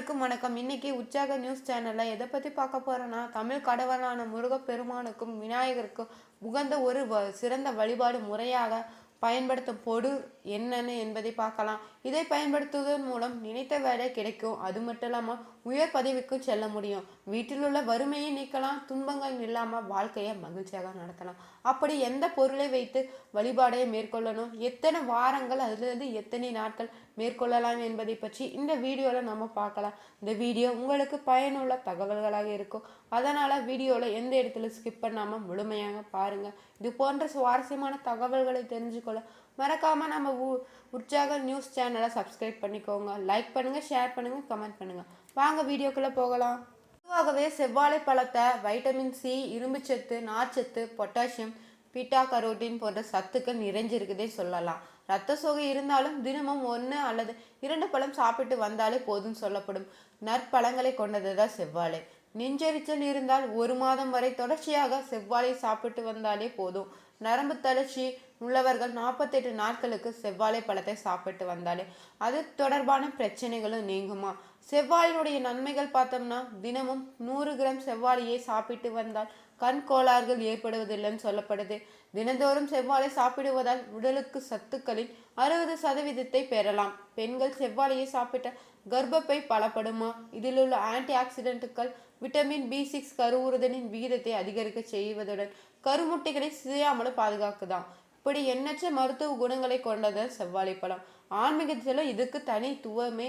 அனைவருக்கும் வணக்கம். இன்னைக்கு உற்சாக நியூஸ் சேனல்ல எதை பத்தி பார்க்க போறோம்னா தமிழ் கடவுளான முருகப்பெருமானுக்கும் விநாயகருக்கும் உகந்த ஒரு வ- சிறந்த வழிபாடு முறையாக பயன்படுத்தும் பொடு என்னன்னு என்பதை பார்க்கலாம். இதை பயன்படுத்துவதன் மூலம் நினைத்த வேலை கிடைக்கும். அது மட்டும் இல்லாமல் உயர் பதவிக்கு செல்ல முடியும். வீட்டில் உள்ள வறுமையை நீக்கலாம் துன்பங்கள் இல்லாமல் வாழ்க்கையை மகிழ்ச்சியாக நடத்தலாம். அப்படி எந்த பொருளை வைத்து வழிபாடை மேற்கொள்ளணும்? எத்தனை வாரங்கள் அதிலிருந்து எத்தனை நாட்கள் மேற்கொள்ளலாம் என்பதை பற்றி இந்த வீடியோவில் நம்ம பார்க்கலாம். இந்த வீடியோ உங்களுக்கு பயனுள்ள தகவல்களாக இருக்கும். அதனால் வீடியோவில் எந்த இடத்துல ஸ்கிப் பண்ணாமல் முழுமையாக பாருங்கள் இது போன்ற சுவாரஸ்யமான தகவல்களை தெரிஞ்சுக்கொள்ள மறக்காமல் நம்ம உ- உற்சாக நியூஸ் சேனலை சப்ஸ்கிரைப் பண்ணிக்கோங்க. லைக் பண்ணுங்கள் ஷேர் பண்ணுங்கள் கமெண்ட் பண்ணுங்கள் வாங்க வீடியோக்குள்ளே போகலாம். பொதுவாகவே செவ்வாழை பழத்தை வைட்டமின் சி இரும்புச்சத்து நார்ச்சத்து பொட்டாசியம் பீட்டா கரோட்டின் போன்ற சத்துக்கள் நிறைஞ்சிருக்குதே சொல்லலாம். ரத்த சோகை இருந்தாலும் தினமும் ஒன்று அல்லது இரண்டு பழம் சாப்பிட்டு வந்தாலே போதும் சொல்லப்படும். நற்பழங்களை கொண்டது தான் செவ்வாழை. நெஞ்செரிச்சல் இருந்தால் ஒரு மாதம் வரை தொடர்ச்சியாக செவ்வாழை சாப்பிட்டு வந்தாலே போதும். நரம்பு தளர்ச்சி உள்ளவர்கள் நாற்பத்தெட்டு நாட்களுக்கு செவ்வாழை பழத்தை சாப்பிட்டு வந்தாலே. அது தொடர்பான பிரச்சனைகளும் நீங்குமா? செவ்வாயினுடைய நன்மைகள் பார்த்தோம்னா தினமும் நூறு கிராம் செவ்வாழையை சாப்பிட்டு வந்தால் கண் கோளாறுகள் ஏற்படுவதில்லைன்னு சொல்லப்படுது. தினந்தோறும் செவ்வாழை சாப்பிடுவதால் உடலுக்கு சத்துக்களின் அறுபது சதவீதத்தை பெறலாம். பெண்கள் செவ்வாழையை சாப்பிட்ட கர்ப்பப்பை பலப்படுமா? இதில் உள்ள ஆன்டி ஆக்சிடென்ட்டுகள் விட்டமின் பி சிக்ஸ் கருவுறுதலின் விகிதத்தை அதிகரிக்க செய்வதுடன் கருமுட்டைகளை சிதையாமலும் பாதுகாக்குதான். இப்படி எண்ணற்ற மருத்துவ குணங்களை கொண்டது செவ்வாழை பழம். ஆன்மீகத்தில் இதுக்கு தனித்துவமே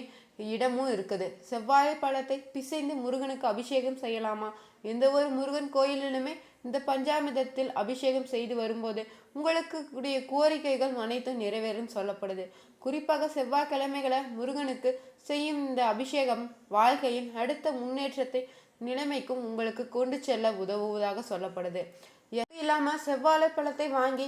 இடமும் இருக்குது. செவ்வாழை பழத்தை பிசைந்து முருகனுக்கு அபிஷேகம் செய்யலாமா? எந்த ஒரு முருகன் கோயிலிலுமே இந்த பஞ்சாமிதத்தில் அபிஷேகம் செய்து வரும்போது உங்களுக்கு உடைய கோரிக்கைகள் அனைத்தும் நிறைவேறும் சொல்லப்படுது. குறிப்பாக செவ்வாய்க்கிழமைகளை முருகனுக்கு செய்யும் இந்த அபிஷேகம் வாழ்க்கையின் அடுத்த முன்னேற்றத்தை நிலைமைக்கும் உங்களுக்கு கொண்டு செல்ல உதவுவதாக சொல்லப்படுது. எது இல்லாமல் செவ்வாழை பழத்தை வாங்கி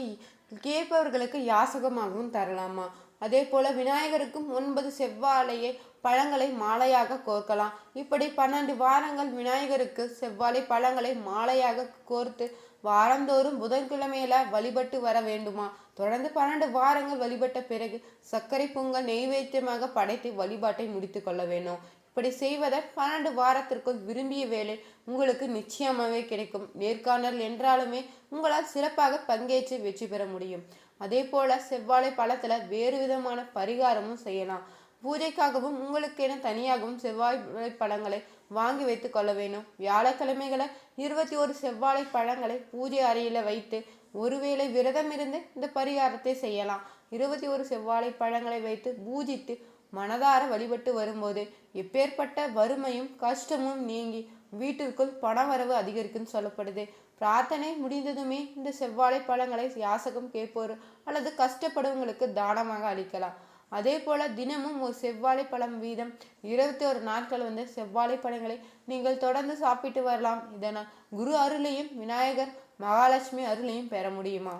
கேட்பவர்களுக்கு யாசகமாகவும் தரலாமா? அதே போல விநாயகருக்கும் ஒன்பது செவ்வாழையை பழங்களை மாலையாக கோர்க்கலாம். இப்படி பன்னெண்டு வாரங்கள் விநாயகருக்கு செவ்வாழை பழங்களை மாலையாக கோர்த்து வாரந்தோறும் புதன்கிழமையில வழிபட்டு வர வேண்டுமா? தொடர்ந்து பன்னெண்டு வாரங்கள் வழிபட்ட பிறகு சர்க்கரை பொங்கல் நெய்வேத்தியமாக படைத்து வழிபாட்டை முடித்து கொள்ள வேண்டும். இப்படி செய்வதை பன்னெண்டு வாரத்திற்குள் விரும்பிய வேலை உங்களுக்கு நிச்சயமாகவே கிடைக்கும். நேர்காணல் என்றாலுமே உங்களால் சிறப்பாக பங்கேற்று வெற்றி பெற முடியும். அதே போல செவ்வாழை பழத்துல வேறு விதமான பரிகாரமும் செய்யலாம். பூஜைக்காகவும் உங்களுக்கென தனியாகவும் செவ்வாழை பழங்களை வாங்கி வைத்து கொள்ள வேண்டும். வியாழக்கிழமைகளை இருபத்தி ஒரு செவ்வாழை பழங்களை பூஜை அறையில வைத்து ஒருவேளை விரதம் இருந்து இந்த பரிகாரத்தை செய்யலாம். இருபத்தி ஒரு செவ்வாழை பழங்களை வைத்து பூஜித்து மனதார வழிபட்டு வரும்போது எப்பேற்பட்ட வறுமையும் கஷ்டமும் நீங்கி வீட்டிற்குள் பணவரவு அதிகரிக்கும் சொல்லப்படுது. பிரார்த்தனை முடிந்ததுமே இந்த செவ்வாழை பழங்களை யாசகம் கேட்போர் அல்லது கஷ்டப்படுவங்களுக்கு தானமாக அளிக்கலாம். அதே போல தினமும் ஒரு செவ்வாழை பழம் வீதம் இருபத்தி ஒரு நாட்கள் வந்து செவ்வாழை பழங்களை நீங்கள் தொடர்ந்து சாப்பிட்டு வரலாம். இதனால் குரு அருளையும் விநாயகர் மகாலட்சுமி அருளையும் பெற முடியுமா?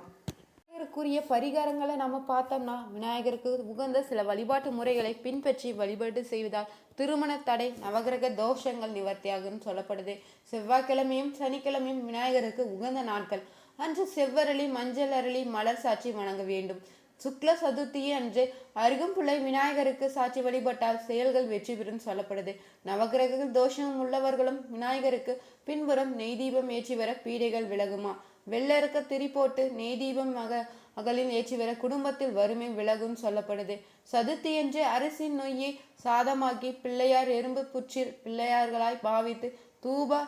விநாயகருக்குரிய பரிகாரங்களை நம்ம பார்த்தோம்னா விநாயகருக்கு உகந்த சில வழிபாட்டு முறைகளை பின்பற்றி வழிபாடு செய்வதால் திருமண தடை நவகிரக தோஷங்கள் நிவர்த்தியாகும்னு சொல்லப்படுது. செவ்வாய்க்கிழமையும் சனிக்கிழமையும் விநாயகருக்கு உகந்த நாட்கள். அன்று செவ்வரளி மஞ்சள் அரளி மலர் சாட்சி வணங்க வேண்டும். சுக்ல சதுர்த்தி அன்று அருகம்புள்ளை விநாயகருக்கு சாட்சி வழிபட்டால் செயல்கள் வெற்றி பெறும் சொல்லப்படுது. நவகிரக தோஷம் உள்ளவர்களும் விநாயகருக்கு பின்புறம் நெய் தீபம் ஏற்றி வர பீடைகள் விலகுமா? வெள்ளறுக்க திரி போட்டு நெய் தீபம் மக மகளில் ஏற்றி வர குடும்பத்தில் வறுமை விலகும் சொல்லப்படுது. சதுர்த்தி என்று அரிசின் நொய்யை சாதமாக்கி பிள்ளையார் எறும்பு புற்றில் பிள்ளையார்களாய் பாவித்து தூபா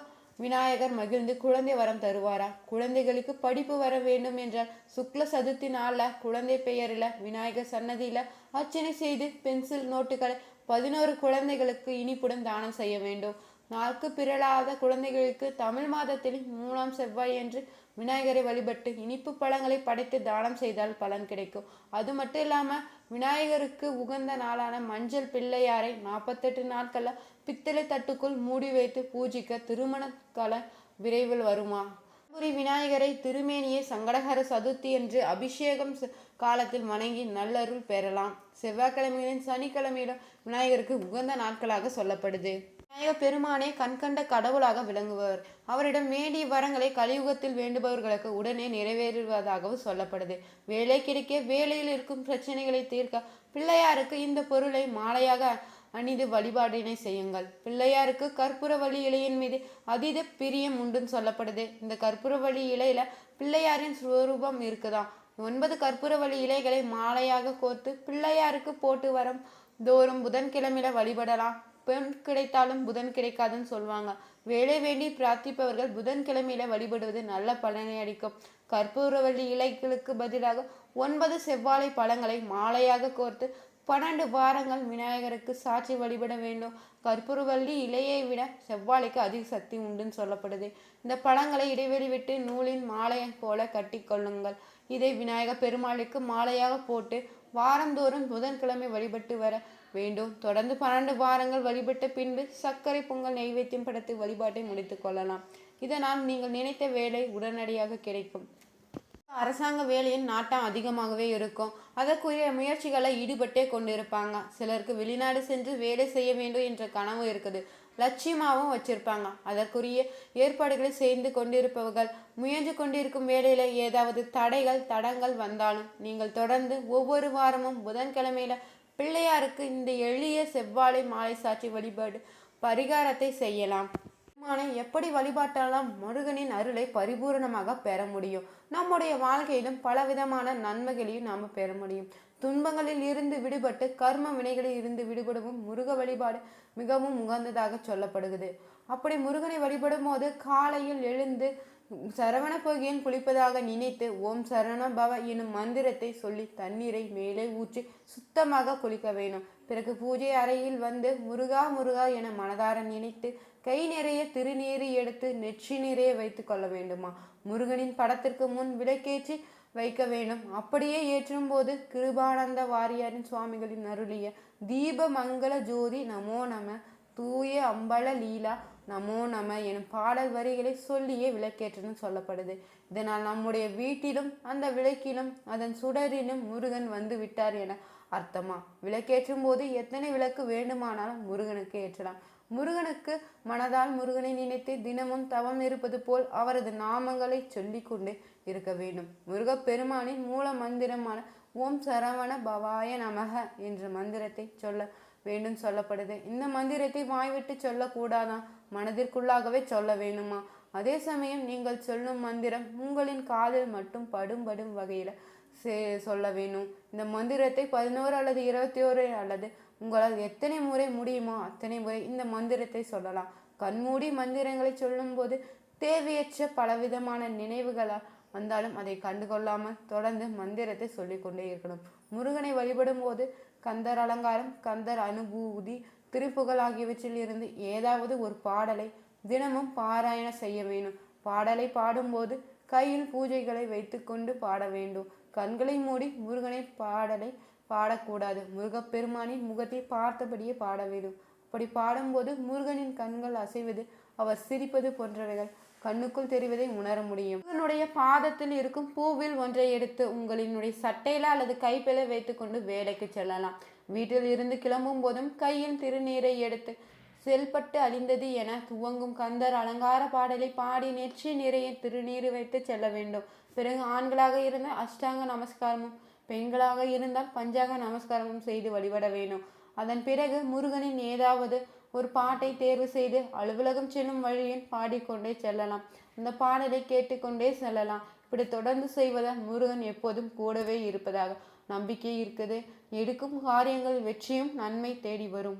விநாயகர் மகிழ்ந்து குழந்தை வரம் தருவாரா? குழந்தைகளுக்கு படிப்பு வர வேண்டும் என்றால் சுக்ல சதுர்த்தி நாளில் குழந்தை பெயரில் விநாயகர் சன்னதியில அர்ச்சனை செய்து பென்சில் நோட்டுகளை பதினோரு குழந்தைகளுக்கு இனிப்புடன் தானம் செய்ய வேண்டும். நாக்கு பிறழாத குழந்தைகளுக்கு தமிழ் மாதத்தில் மூணாம் செவ்வாய் என்று விநாயகரை வழிபட்டு இனிப்பு பழங்களை படைத்து தானம் செய்தால் பலன் கிடைக்கும். அது மட்டும் இல்லாமல் விநாயகருக்கு உகந்த நாளான மஞ்சள் பிள்ளையாரை நாற்பத்தெட்டு நாட்களில் பித்தளை தட்டுக்குள் மூடி வைத்து பூஜிக்க திருமண கால விரைவில் வருமா? புரி விநாயகரை திருமேனியை சங்கடகர சதுர்த்தி என்று அபிஷேகம் செ- காலத்தில் வணங்கி நல்லருள் பெறலாம். செவ்வாய்க்கிழமையிலும் சனிக்கிழமையிலும் விநாயகருக்கு உகந்த நாட்களாக சொல்லப்படுது. விநாயகர் பெருமானே கண்கண்ட கடவுளாக விளங்குபவர். அவரிடம் வேண்டிய வரங்களை கலியுகத்தில் வேண்டுபவர்களுக்கு உடனே நிறைவேறுவதாகவும் சொல்லப்படுது. வேலை கிடைக்க வேலையில் இருக்கும் பிரச்சனைகளை தீர்க்க பிள்ளையாருக்கு இந்த பொருளை மாலையாக அணிந்து வழிபாடினை செய்யுங்கள். பிள்ளையாருக்கு கற்பூர வழி இலையின் மீது அதீத பிரியம் உண்டுன்னு சொல்லப்படுது. இந்த கற்பூர வழி இலையில பிள்ளையாரின் ஸ்வரூபம் இருக்குதான் ஒன்பது கற்பூரவள்ளி இலைகளை மாலையாக கோர்த்து பிள்ளையாருக்கு போட்டு வரம். தோறும் புதன்கிழமையில வழிபடலாம். பெண் கிடைத்தாலும் புதன் கிடைக்காதுன்னு சொல்லுவாங்க வேலை வேண்டி பிரார்த்திப்பவர்கள் புதன்கிழமையில வழிபடுவது நல்ல பலனை அளிக்கும். கற்பூரவள்ளி இலைகளுக்கு பதிலாக ஒன்பது செவ்வாழை பழங்களை மாலையாக கோர்த்து பன்னெண்டு வாரங்கள் விநாயகருக்கு சாட்சி வழிபட வேண்டும். கற்பூரவள்ளி இலையை விட செவ்வாழைக்கு அதிக சக்தி உண்டுன்னு சொல்லப்படுது. இந்த பழங்களை இடைவெளி விட்டு நூலின் மாலையை போல கட்டி கொள்ளுங்கள் இதை விநாயகர் பெருமாளுக்கு மாலையாக போட்டு வாரந்தோறும் புதன்கிழமை வழிபட்டு வர வேண்டும். தொடர்ந்து பன்னெண்டு வாரங்கள் வழிபட்ட பின்பு சர்க்கரை பொங்கல் நைவேத்தியம் படைத்து வழிபாட்டை முடித்துக் கொள்ளலாம். இதனால் நீங்கள் நினைத்த வேலை உடனடியாக கிடைக்கும். அரசாங்க வேலையின் நாட்டம் அதிகமாகவே இருக்கும். அதற்குரிய முயற்சிகளை ஈடுபட்டே கொண்டிருப்பாங்க. சிலருக்கு வெளிநாடு சென்று வேலை செய்ய வேண்டும் என்ற கனவு இருக்குது. லட்சியமாகவும் வச்சிருப்பாங்க. அதற்குரிய ஏற்பாடுகளை செய்து கொண்டிருப்பவர்கள் முயன்று கொண்டிருக்கும் வேலையில் ஏதாவது தடைகள் தடங்கள் வந்தாலும் நீங்கள் தொடர்ந்து ஒவ்வொரு வாரமும் புதன்கிழமையில பிள்ளையாருக்கு இந்த எளிய செவ்வாழை மாலை சாட்சி வழிபாடு பரிகாரத்தை செய்யலாம். பெருமானை எப்படி வழிபாட்டாலாம் முருகனின் அருளை பரிபூரணமாக பெற முடியும். நம்முடைய வாழ்க்கையிலும் பலவிதமான நன்மைகளையும் நாம் பெற முடியும். துன்பங்களில் இருந்து விடுபட்டு கர்ம வினைகளில் இருந்து விடுபடவும் முருக வழிபாடு மிகவும் உகந்ததாக சொல்லப்படுகிறது. அப்படி முருகனை வழிபடும் போது காலையில் எழுந்து சரவண பொகியன் குளிப்பதாக நினைத்து ஓம் சரவண பவ எனும் மந்திரத்தை சொல்லி தண்ணீரை மேலே ஊற்றி சுத்தமாக குளிக்க வேணும் பிறகு பூஜை அறையில் வந்து முருகா முருகா என மனதார நினைத்து கை நிறைய திருநீறு எடுத்து நெற்றி நிறைய வைத்து கொள்ள வேண்டுமா? முருகனின் படத்திற்கு முன் விளக்கேற்றி வைக்க வேண்டும். அப்படியே ஏற்றும் போது கிருபானந்த வாரியாரின் சுவாமிகளின் அருளிய தீப மங்கள ஜோதி நமோ நம தூய அம்பல லீலா நமோ நம எனும் பாடல் வரிகளை சொல்லியே விளக்கேற்றணும் சொல்லப்படுது. இதனால் நம்முடைய வீட்டிலும் அந்த விளக்கிலும் அதன் சுடரிலும் முருகன் வந்து விட்டார் என அர்த்தமா? விளக்கேற்றும் போது எத்தனை விளக்கு வேண்டுமானாலும் முருகனுக்கு ஏற்றலாம். முருகனுக்கு மனதால் முருகனை நினைத்து தினமும் தவம் இருப்பது போல் அவரது நாமங்களை சொல்லிக்கொண்டே இருக்க வேண்டும். முருகப் பெருமானின் மூல மந்திரமான ஓம் சரவண பவாய நமக என்ற மந்திரத்தை சொல்ல வேண்டும் சொல்லப்படுது. இந்த மந்திரத்தை வாய்விட்டு சொல்லக்கூடாதான் மனதிற்குள்ளாகவே சொல்ல வேணுமா அதே சமயம் நீங்கள் சொல்லும் மந்திரம் உங்களின் காதில் மட்டும் படும் படும் வகையில் சொல்ல வேணும் இந்த மந்திரத்தை பதினோரு அல்லது இருபத்தி ஓரு அல்லது உங்களால் எத்தனை முறை முடியுமோ அத்தனை முறை இந்த மந்திரத்தை சொல்லலாம். கண்மூடி மந்திரங்களை சொல்லும்போது தேவையற்ற பலவிதமான நினைவுகளால் வந்தாலும் அதை கண்டுகொள்ளாமல் தொடர்ந்து மந்திரத்தை சொல்லிக்கொண்டே இருக்கணும். முருகனை வழிபடும் போது கந்தர் அலங்காரம் கந்தர் அனுபூதி திருப்புகள் ஆகியவற்றில் இருந்து ஏதாவது ஒரு பாடலை தினமும் பாராயணம் செய்ய வேண்டும் பாடலை பாடும்போது கையில் பூஜைகளை வைத்துக்கொண்டு பாட வேண்டும். கண்களை மூடி முருகனை பாடலை பாடக்கூடாது. முருகப்பெருமானின் முகத்தை பார்த்தபடியே பாட வேண்டும். அப்படி பாடும்போது முருகனின் கண்கள் அசைவது அவர் சிரிப்பது போன்றவைகள். கண்ணுக்குள் தெரிவதை உணர முடியும். உங்களுடைய பாதத்தில் இருக்கும் பூவில் ஒன்றை எடுத்து உங்களினுடைய சட்டையில அல்லது கைப்பில வைத்துக்கொண்டு வேலைக்கு செல்லலாம். வீட்டில் இருந்து கிளம்பும் போதும் கையில் திருநீரை எடுத்து செல்பட்டு அழிந்தது என துவங்கும் கந்தர் அலங்கார பாடலை பாடி நெற்றி நிறைய திருநீர் வைத்து செல்ல வேண்டும். பிறகு ஆண்களாக இருந்தால் அஷ்டாங்க நமஸ்காரமும் பெண்களாக இருந்தால் பஞ்சாங்க நமஸ்காரமும் செய்து வழிபட வேண்டும். அதன் பிறகு முருகனின் ஏதாவது ஒரு பாட்டை தேர்வு செய்து அலுவலகம் செல்லும் வழியில் பாடிக்கொண்டே செல்லலாம். அந்த பாடலை கேட்டுக்கொண்டே செல்லலாம். இப்படி தொடர்ந்து செய்வதால் முருகன் எப்போதும் கூடவே இருப்பதாக நம்பிக்கை இருக்குது. எடுக்கும் காரியங்கள் வெற்றியும் நன்மை தேடி வரும்.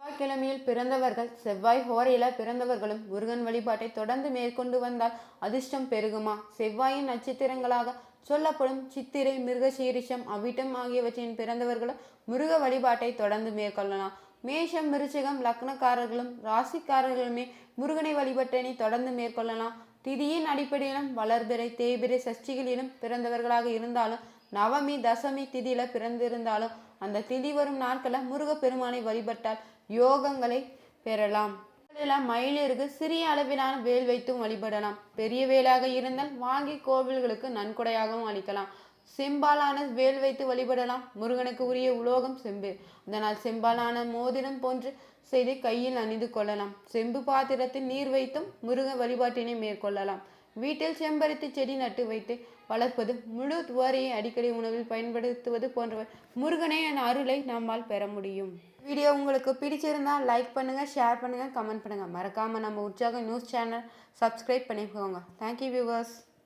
செவ்வாய்க்கிழமையில் பிறந்தவர்கள் செவ்வாய் ஹோரையில பிறந்தவர்களும் முருகன் வழிபாட்டை தொடர்ந்து மேற்கொண்டு வந்தால் அதிர்ஷ்டம் பெருகுமா? செவ்வாயின் நட்சத்திரங்களாக சொல்லப்படும் சித்திரை மிருகசீரிஷம் அவிட்டம் ஆகியவற்றின் பிறந்தவர்களும் முருக வழிபாட்டை தொடர்ந்து மேற்கொள்ளலாம். மேஷம் மிருச்சிகம் லக்னக்காரர்களும் ராசிக்காரர்களுமே முருகனை வழிபட்டனை தொடர்ந்து மேற்கொள்ளலாம். திதியின் அடிப்படையிலும் வளர்பிறை தேய்பிறை சஷ்டிகளிலும் பிறந்தவர்களாக இருந்தாலும் நவமி தசமி திதியில பிறந்திருந்தாலும் அந்த திதி வரும் நாட்களில் முருகப்பெருமானை வழிபட்டால் யோகங்களை பெறலாம். மயிலிற்கு சிறிய அளவிலான வேல் வைத்தும் வழிபடலாம். பெரிய வேலாக இருந்தால் வாங்கி கோவில்களுக்கு நன்கொடையாகவும் அளிக்கலாம். செம்பாலான வேல் வைத்து வழிபடலாம். முருகனுக்கு உரிய உலோகம் செம்பு. அதனால் செம்பாலான மோதிரம் போன்று செய்து கையில் அணிந்து கொள்ளலாம். செம்பு பாத்திரத்தில் நீர் வைத்தும் முருக வழிபாட்டினை மேற்கொள்ளலாம். வீட்டில் செம்பருத்தி செடி நட்டு வைத்து வளர்ப்பது முழு துவாரியை அடிக்கடி உணவில் பயன்படுத்துவது போன்றவை முருகனை என் அருளை நம்மால் பெற முடியும். வீடியோ உங்களுக்கு பிடிச்சிருந்தால் லைக் பண்ணுங்கள் ஷேர் பண்ணுங்கள் கமெண்ட் பண்ணுங்கள் மறக்காமல் நம்ம உற்சாகம் நியூஸ் சேனல் சப்ஸ்கிரைப் பண்ணிக்கோங்க. Thank you viewers